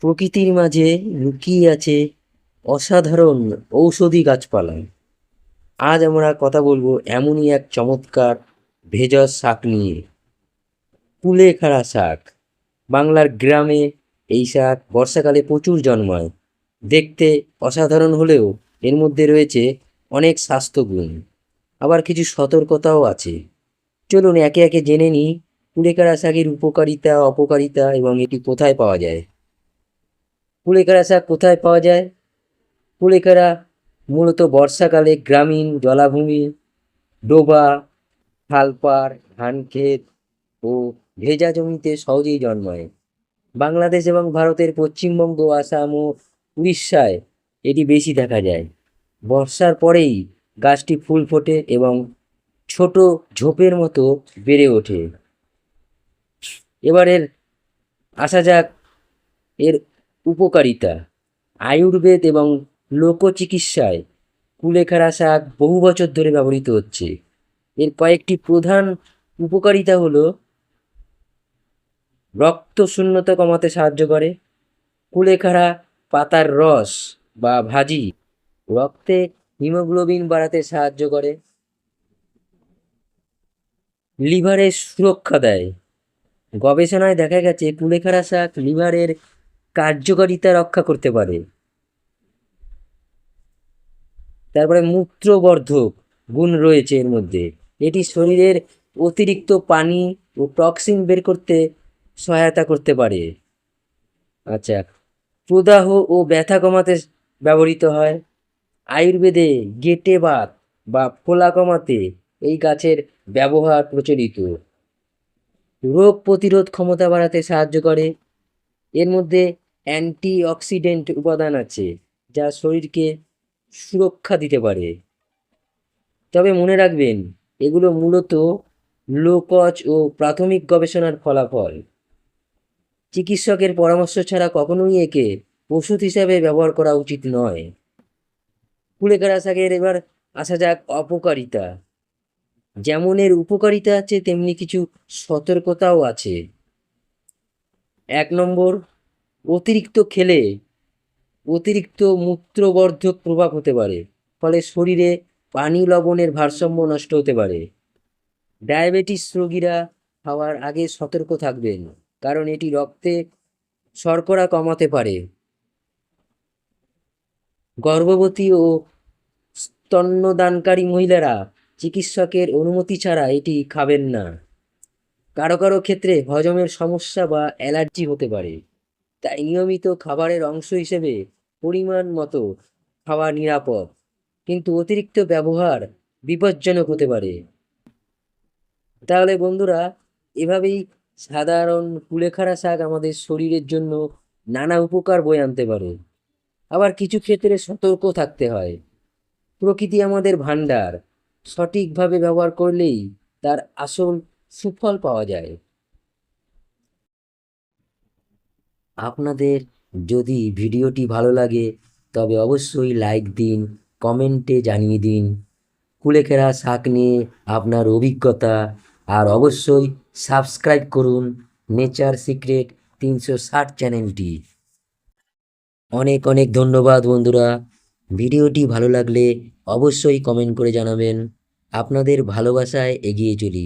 প্রকৃতির মাঝে লুকিয়ে আছে অসাধারণ ঔষধি গাছপালা। আজ আমরা কথা বলব এমনই এক চমৎকার ভেষজ শাক নিয়ে। কুলেখাড়া শাক। বাংলার গ্রামে এই শাক বর্ষাকালে প্রচুর জন্মায়। দেখতে অসাধারণ হলেও এর মধ্যে রয়েছে অনেক স্বাস্থ্যগুণ। আবার কিছু সতর্কতাও আছে। চলুন একে একে জেনে নিই কুলেখাড়া শাকের উপকারিতা, অপকারিতা এবং এটি কোথায় পাওয়া যায়। কুলেখাড়া শাক কোথায় পাওয়া যায়? কুলেখাড়া মূলত বর্ষাকালে গ্রামীণ জলাভূমি, ডোবা, খালপাড়, ধানক্ষেত ও ভেজা জমিতে সহজেই জন্মায়। বাংলাদেশ এবং ভারতের পশ্চিমবঙ্গ, আসাম ও উড়িষ্যায় এটি বেশি দেখা যায়। বর্ষার পরেই গাছটি ফুল ফোটে এবং ছোট ঝোপের মতো বেড়ে ওঠে। এবারের, আসা যাক, এর উপকারিতা। আয়ুর্বেদ এবং লোকচিকিৎসায় কুলেখাড়া শাক বহু বছর ধরে ব্যবহৃত হচ্ছে। এর কয়েকটি প্রধান উপকারিতা হলো, রক্ত শূন্যতা কমাতে সাহায্য করে, কুলেখাড়া পাতার রস বা ভাজি রক্তে হিমোগ্লোবিন বাড়াতে সাহায্য করে, লিভারের সুরক্ষা দেয়। গবেষণায় দেখা গেছে, কুলেখাড়া শাক লিভারের কার্যকারিতা রক্ষা করতে পারে। তারপরে মূত্রবর্ধক গুণ রয়েছে এর মধ্যে। এটি শরীরের অতিরিক্ত পানি ও টক্সিন বের করতে সহায়তা করতে পারে। আচ্ছা প্রদাহ ও ব্যথা কমাতে ব্যবহৃত হয়। আয়ুর্বেদে গেটে বাত বা ফোলা কমাতে এই গাছের ব্যবহার প্রচলিত। রোগ প্রতিরোধ ক্ষমতা বাড়াতে সাহায্য করে। এর মধ্যে অ্যান্টিঅক্সিডেন্ট উপাদান আছে যা শরীরকে সুরক্ষা দিতে পারে। তবে মনে রাখবেন, এগুলো মূলত লোকজ ও প্রাথমিক গবেষণার ফলাফল। চিকিৎসকের পরামর্শ ছাড়া কখনোই একে ওষুধ হিসাবে ব্যবহার করা উচিত নয়। কুলেখাড়া শাকের এবার আসা যাক অপকারিতা। যেমন এর উপকারিতা আছে, তেমনি কিছু সতর্কতাও আছে। এক নম্বর অতিরিক্ত খেলে অতিরিক্ত মূত্রবর্ধক প্রভাব হতে পারে, ফলে শরীরে পানি লবণের ভারসাম্য নষ্ট হতে পারে। ডায়াবেটিস রোগীরা খাওয়ার আগে সতর্ক থাকবেন, কারণ এটি রক্তে শর্করা কমাতে পারে। গর্ভবতী ও স্তন্যদানকারী মহিলারা চিকিৎসকের অনুমতি ছাড়া এটি খাবেন না। কারও কারও ক্ষেত্রে হজমের সমস্যা বা অ্যালার্জি হতে পারে। তাই নিয়মিত খাবারের অংশ হিসেবে পরিমাণ মতো খাওয়া নিরাপদ। কিন্তু অতিরিক্ত ব্যবহার বিপজ্জনক হতে পারে। তাহলে বন্ধুরা, এভাবেই সাধারণ কুলেখাড়া শাক আমাদের শরীরের জন্য নানা উপকার বয়ে আনতে পারে। আবার কিছু ক্ষেত্রে সতর্ক থাকতে হয়। প্রকৃতি আমাদের ভাণ্ডার। সঠিকভাবে ব্যবহার করলেই তার আসল সুফল পাওয়া যায়। আপনাদের যদি ভিডিওটি ভালো লাগে, তবে অবশ্যই লাইক দিন কমেন্টে জানিয়ে দিন। কুলেখেরা শাক নিয়ে আপনার অভিজ্ঞতা, আর অবশ্যই সাবস্ক্রাইব করুন নেচার সিক্রেট তিনশো ষাট চ্যানেলটি। অনেক অনেক ধন্যবাদ বন্ধুরা। ভিডিওটি ভালো লাগলে অবশ্যই কমেন্ট করে জানাবেন। আপনাদের ভালোবাসায় এগিয়ে চলি।